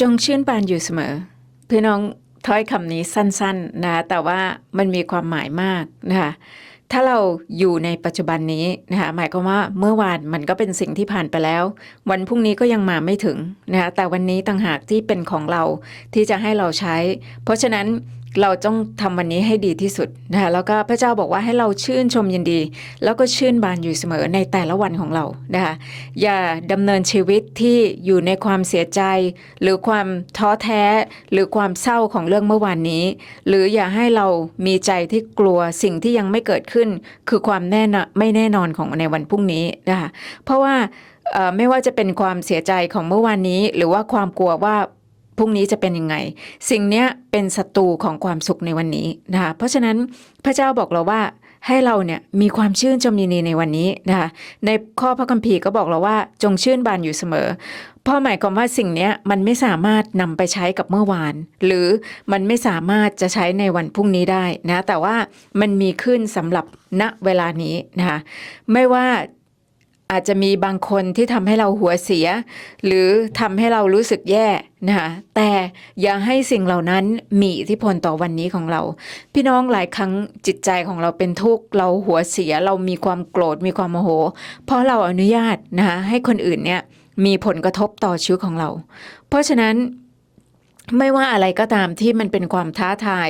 จงชื่นบานอยู่เสมอ พี่น้องถ้อยคำนี้สั้นๆนะแต่ว่ามันมีความหมายมากนะคะถ้าเราอยู่ในปัจจุบันนี้นะคะหมายความว่าเมื่อวานมันก็เป็นสิ่งที่ผ่านไปแล้ว วันพรุ่งนี้ก็ยังมาไม่ถึงนะคะแต่วันนี้ต่างหากที่เป็นของเราที่จะให้เราใช้ เพราะฉะนั้น เราต้องทำวันนี้ให้ดีที่สุดนะคะแล้วก็พระเจ้าบอกว่าให้เราชื่นชมยินดี แล้วก็ชื่นบานอยู่เสมอในแต่ละวันของเรานะคะอย่าดำเนินชีวิตที่อยู่ในความเสียใจ หรือความท้อแท้ หรือความเศร้าของเรื่องเมื่อวานนี้ หรืออย่าให้เรามีใจที่กลัวสิ่งที่ยังไม่เกิดขึ้น คือความแน่นอนไม่แน่นอนของในวันพรุ่งนี้นะคะเพราะว่าไม่ว่าจะเป็นความเสียใจของเมื่อวานนี้ หรือว่าความกลัวว่า พรุ่งนี้จะเป็นยังไง สิ่งนี้เป็นศัตรูของความสุขในวันนี้นะคะเพราะฉะนั้นพระเจ้าบอกเราว่าให้เราเนี่ยมีความชื่นชมยินดีในวันนี้นะคะในข้อพระคัมภีร์ก็บอกเราว่าจงชื่นบานอยู่เสมอเพราะหมายความว่าสิ่งนี้มันไม่สามารถนำไปใช้กับเมื่อวาน หรือมันไม่สามารถจะใช้ในวันพรุ่งนี้ได้นะแต่ว่ามันมีขึ้นสำหรับณเวลานี้นะคะไม่ว่า อาจจะมีบางคนที่ทำให้เราหัวเสีย หรือทำให้เรารู้สึกแย่นะคะแต่อย่าให้สิ่งเหล่านั้นมีอิทธิพลต่อวันนี้ของเรา พี่น้องหลายครั้งจิตใจของเราเป็นทุกข์เราหัวเสียเรามีความโกรธมีความโมโห เพราะเราอนุญาตนะคะให้คนอื่นเนี่ยมีผลกระทบต่อชีวิตของเรา เพราะฉะนั้น ไม่ว่าอะไรก็ตามที่มันเป็นความท้าทาย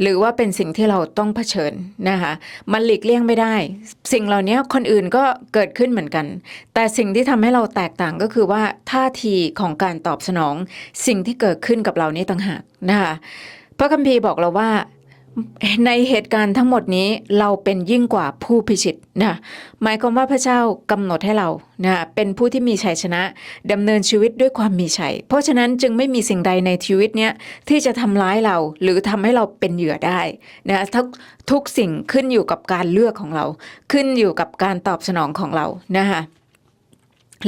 หรือว่าเป็นสิ่งที่เราต้องเผชิญนะคะมันหลีกเลี่ยงไม่ได้ สิ่งเหล่านี้คนอื่นก็เกิดขึ้นเหมือนกัน แต่สิ่งที่ทำให้เราแตกต่างก็คือว่าท่าทีของการตอบสนอง สิ่งที่เกิดขึ้นกับเรานี่ต่างหากนะคะพระคัมภีร์บอกเราว่า ในเหตุการณ์ทั้งหมดนี้เราเป็นยิ่งกว่าผู้พิชิตนะหมายความว่าพระเจ้ากำหนดให้เรานะเป็นผู้ที่มีชัยชนะดำเนินชีวิตด้วยความมีชัย เพราะฉะนั้นจึงไม่มีสิ่งใดในชีวิตเนี้ยที่จะทำร้ายเราหรือทำให้เราเป็นเหยื่อได้นะทุกทุกสิ่งขึ้นอยู่กับการเลือกของเรา ขึ้นอยู่กับการตอบสนองของเรานะคะ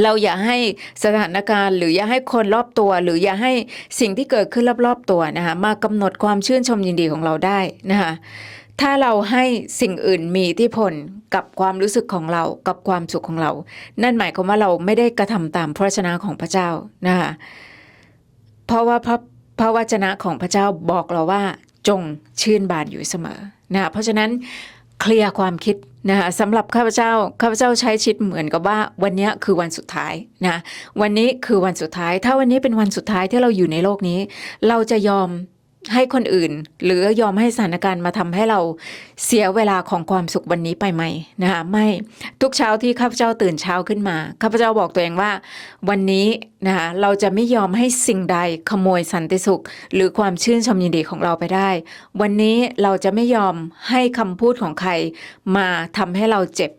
เราอย่าให้สถานการณ์หรืออย่าให้คนรอบตัว หรืออย่าให้สิ่งที่เกิดขึ้นรอบๆตัวนะคะมากำหนดความชื่นชมยินดีของเราได้นะคะถ้าเราให้สิ่งอื่นมีอิทธิพลกับความรู้สึกของเรากับความสุขของเรา นั่นหมายความว่าเราไม่ได้กระทำตามพระวจนะของพระเจ้านะคะเพราะว่าพระพระวจนะของพระเจ้าบอกเราว่าจงชื่นบานอยู่เสมอนะคะเพราะฉะนั้นเคลียร์ความคิด นะคะสำหรับข้าพเจ้าข้าพเจ้าใช้ชิดเหมือนกับว่าวันนี้คือวันสุดท้ายนะวันนี้คือวันสุดท้าย ถ้าวันนี้เป็นวันสุดท้ายที่เราอยู่ในโลกนี้ เราจะยอม ให้คนอื่น หรือยอมให้สถานการณ์มาทำให้เราเสียเวลาของความสุขวันนี้ไปไหมนะคะไม่ทุกเช้าที่ข้าพเจ้าตื่นเช้าขึ้นมาข้าพเจ้าบอกตัวเองว่า วันนี้นะคะเราจะไม่ยอมให้สิ่งใดขโมยสันติสุข หรือความชื่นชมยินดีของเราไปได้ วันนี้เราจะไม่ยอมให้คำพูดของใครมาทำให้เราเจ็บ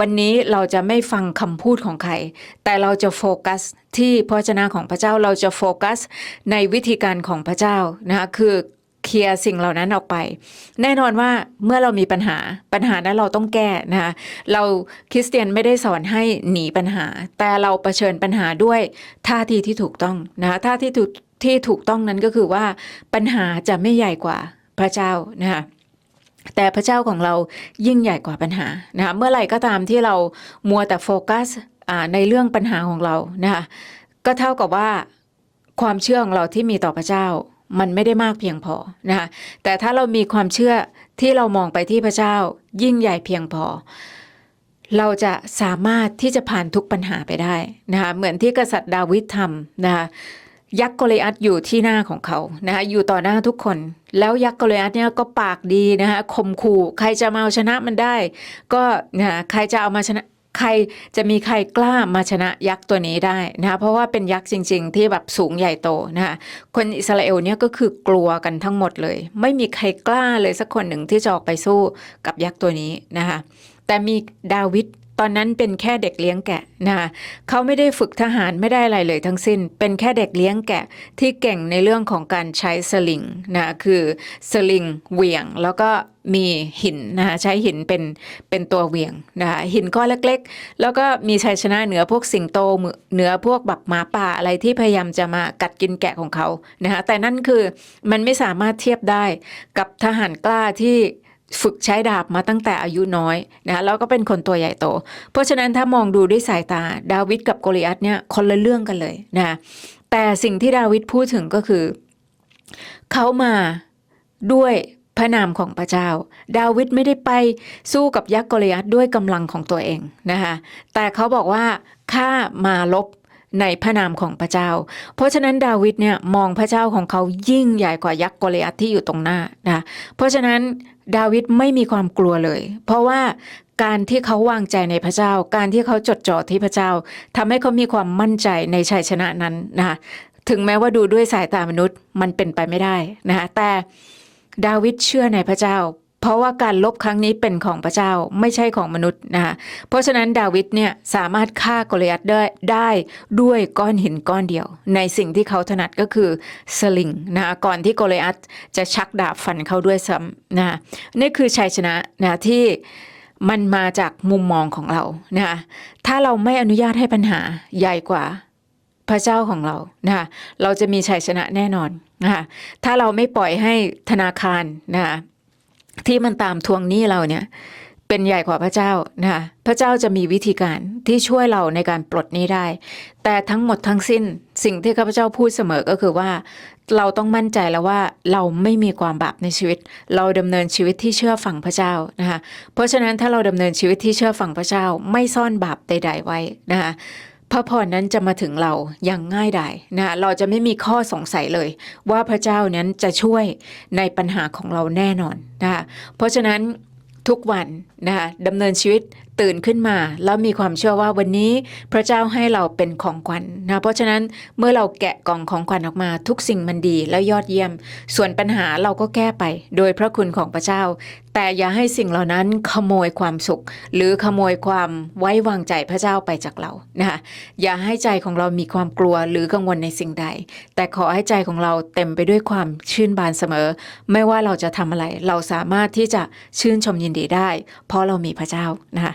วันนี้เราจะไม่ฟังคำพูดของใคร แต่เราจะโฟกัสที่พระวจนะของพระเจ้า เราจะโฟกัสในวิธีการของพระเจ้านะคะคือเคลียร์สิ่งเหล่านั้นออกไป แน่นอนว่าเมื่อเรามีปัญหาปัญหานั้นเราต้องแก้นะคะเราคริสเตียนไม่ได้สอนให้หนีปัญหา แต่เราเผชิญปัญหาด้วยท่าทีที่ถูกต้องนะคะท่าที่ถูกที่ถูกต้องนั้นก็คือว่าปัญหาจะไม่ใหญ่กว่าพระเจ้านะคะ แต่พระเจ้าของเรายิ่งใหญ่กว่าปัญหานะคะเมื่อไหร่ก็ตามที่เรามัวแต่โฟกัสในเรื่องปัญหาของเรานะคะก็เท่ากับว่าความเชื่อของเราที่มีต่อพระเจ้ามันไม่ได้มากเพียงพอนะคะแต่ถ้าเรามีความเชื่อที่เรามองไปที่พระเจ้ายิ่งใหญ่เพียงพอ เราจะสามารถที่จะผ่านทุกปัญหาไปได้นะคะเหมือนที่กษัตริย์ดาวิดทำนะคะ ยักษ์โกลิอัตอยู่ที่หน้าของเขานะคะอยู่ต่อหน้าทุกคน แล้วยักษ์โกลิอัตเนี่ยก็ปากดีนะคะข่มขู่ใครจะมาเอาชนะมันได้ ก็นะะใครจะเอามาชนะใครจะมีใครกล้ามาชนะยักษ์ตัวนี้ได้นะคะเพราะว่าเป็นยักษ์จริง ๆ ที่แบบสูงใหญ่โตนะคะคนอิสราเอลเนี่ยก็คือกลัวกันทั้งหมดเลย ไม่มีใครกล้าเลยสักคนหนึ่งที่จะออกไปสู้กับยักษ์ตัวนี้นะคะแต่มีดาวิด ตอนนั้นเป็นแค่เด็กเลี้ยงแกะนะคะเขาไม่ได้ฝึกทหารไม่ได้อะไรเลยทั้งสิ้น เป็นแค่เด็กเลี้ยงแกะที่เก่งในเรื่องของการใช้สลิงนะคือสลิงเหวี่ยงแล้วก็มีหินนะคะใช้หินเป็นเป็นตัวเหวี่ยงนะคะหินก้อนเล็กๆ แล้วก็มีชัยชนะเหนือพวกสิงโตเหนือพวกแบบหมาป่าอะไรที่พยายามจะมากัดกินแกะของเขานะคะแต่นั่นคือมันไม่สามารถเทียบได้กับทหารกล้าที่ ฝึกใช้ดาบมาตั้งแต่อายุน้อยนะคะแล้วก็เป็นคนตัวใหญ่โต เพราะฉะนั้นถ้ามองดูด้วยสายตาดาวิดกับโกลิอัตเนี่ยคนละเรื่องกันเลยนะคะแต่สิ่งที่ดาวิดพูดถึงก็คือ เขามาด้วยพระนามของพระเจ้า ดาวิดไม่ได้ไปสู้กับยักษ์กอลิยัตด้วยกำลังของตัวเองนะคะแต่เขาบอกว่าข้ามาลบในพระนามของพระเจ้า เพราะฉะนั้นดาวิดเนี่ยมองพระเจ้าของเขายิ่งใหญ่กว่ายักษ์กอลิยัตที่อยู่ตรงหน้านะเพราะฉะนั้น ดาวิดไม่มีความกลัวเลย เพราะว่าการที่เขาวางใจในพระเจ้า การที่เขาจดจ่อที่พระเจ้าทำให้เขามีความมั่นใจในชัยชนะนั้นนะคะถึงแม้ว่าดูด้วยสายตามนุษย์มันเป็นไปไม่ได้นะคะแต่ดาวิดเชื่อในพระเจ้า เพราะว่าการลบครั้งนี้เป็นของพระเจ้าไม่ใช่ของมนุษย์นะคะเพราะฉะนั้นดาวิดเนี่ยสามารถฆ่ากอลิยัตได้ได้ด้วยก้อนหินก้อนเดียว ในสิ่งที่เขาถนัดก็คือสลิงนะคะก่อนที่กอลิยัตจะชักดาบฟันเขาด้วยซ้ำนะคะนี่คือชัยชนะนะที่มันมาจากมุมมองของเรานะคะถ้าเราไม่อนุญาตให้ปัญหาใหญ่กว่าพระเจ้าของเรานะคะเราจะมีชัยชนะแน่นอนนะคะถ้าเราไม่ปล่อยให้ธนาคารนะคะ ที่มันตามทวงหนี้เราเนี่ย เป็นใหญ่กว่าพระเจ้านะคะพระเจ้าจะมีวิธีการที่ช่วยเราในการปลดหนี้ได้ แต่ทั้งหมดทั้งสิ้นสิ่งที่ข้าพเจ้าพูดเสมอก็คือว่า เราต้องมั่นใจแล้วว่าเราไม่มีความบาปในชีวิต เราดำเนินชีวิตที่เชื่อฟังพระเจ้านะคะเพราะฉะนั้นถ้าเราดำเนินชีวิตที่เชื่อฟังพระเจ้า ไม่ซ่อนบาปใด ๆ ไว้นะคะ พระพรนั้นจะมาถึงเราอย่างง่ายดายนะเราจะไม่มีข้อสงสัยเลย ว่าพระเจ้านั้นจะช่วยในปัญหาของเราแน่นอนนะคะเพราะฉะนั้นทุกวันนะคะดำเนินชีวิต ตื่นขึ้นมาแล้วมีความเชื่อว่าวันนี้พระเจ้าให้เราเป็นของขวัญนะเพราะฉะนั้นเมื่อเราแกะกล่องของขวัญออกมาทุกสิ่งมันดีและยอดเยี่ยม ส่วนปัญหาเราก็แก้ไป โดยพระคุณของพระเจ้า แต่อย่าให้สิ่งเหล่านั้นขโมยความสุข หรือขโมยความไว้วางใจพระเจ้าไปจากเรานะคะอย่าให้ใจของเรามีความกลัวหรือกังวลในสิ่งใด แต่ขอให้ใจของเราเต็มไปด้วยความชื่นบานเสมอ ไม่ว่าเราจะทำอะไร เราสามารถที่จะชื่นชมยินดีได้ เพราะเรามีพระเจ้านะคะ